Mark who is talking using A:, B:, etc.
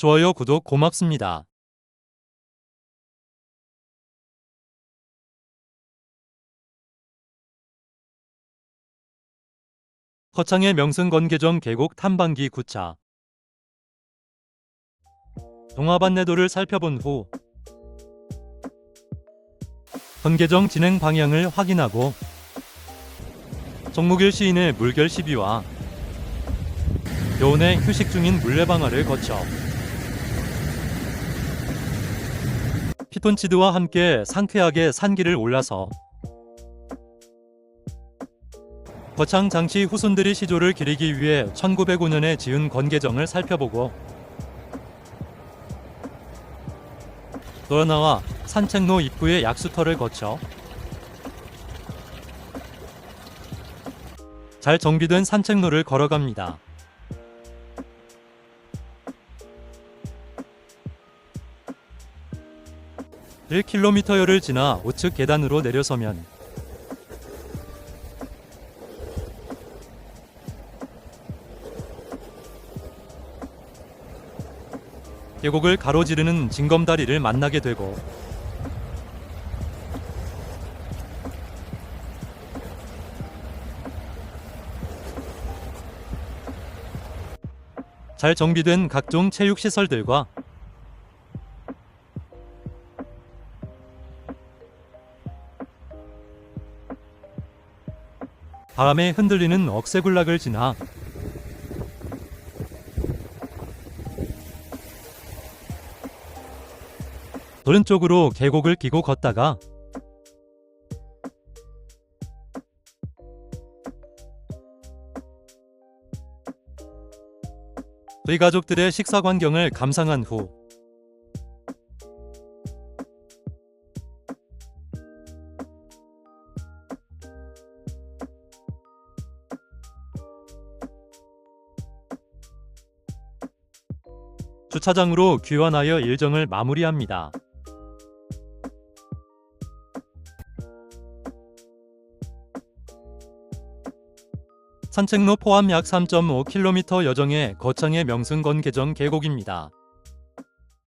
A: 좋아요, 구독 고맙습니다. 허창의 명승건계정 계곡 탐방기 9차 동합 안내도를 살펴본 후 건계정 진행 방향을 확인하고 정무길 시인의 물결 시비와 교원의 휴식 중인 물레방아를 거쳐 피톤치드와 함께 상쾌하게 산길을 올라서 거창 장치 후손들이 시조를 기리기 위해 1905년에 지은 건계정을 살펴보고 돌아나와 산책로 입구의 약수터를 거쳐 잘 정비된 산책로를 걸어갑니다. 일 k m 여를 지나 우측 계단으로 내려서면 계곡을 가로지르는 징검다리를 만나게 되고 잘 정비된 각종 체육 시설들과 바람에 흔들리는 억새군락을 지나 오른쪽으로 계곡을 끼고 걷다가 저희 가족들의 식사 광경을 감상한 후 주차장으로 귀환하여 일정을 마무리합니다. 산책로 포함 약 3.5km 여정의 거창의 명승건 계정 계곡입니다.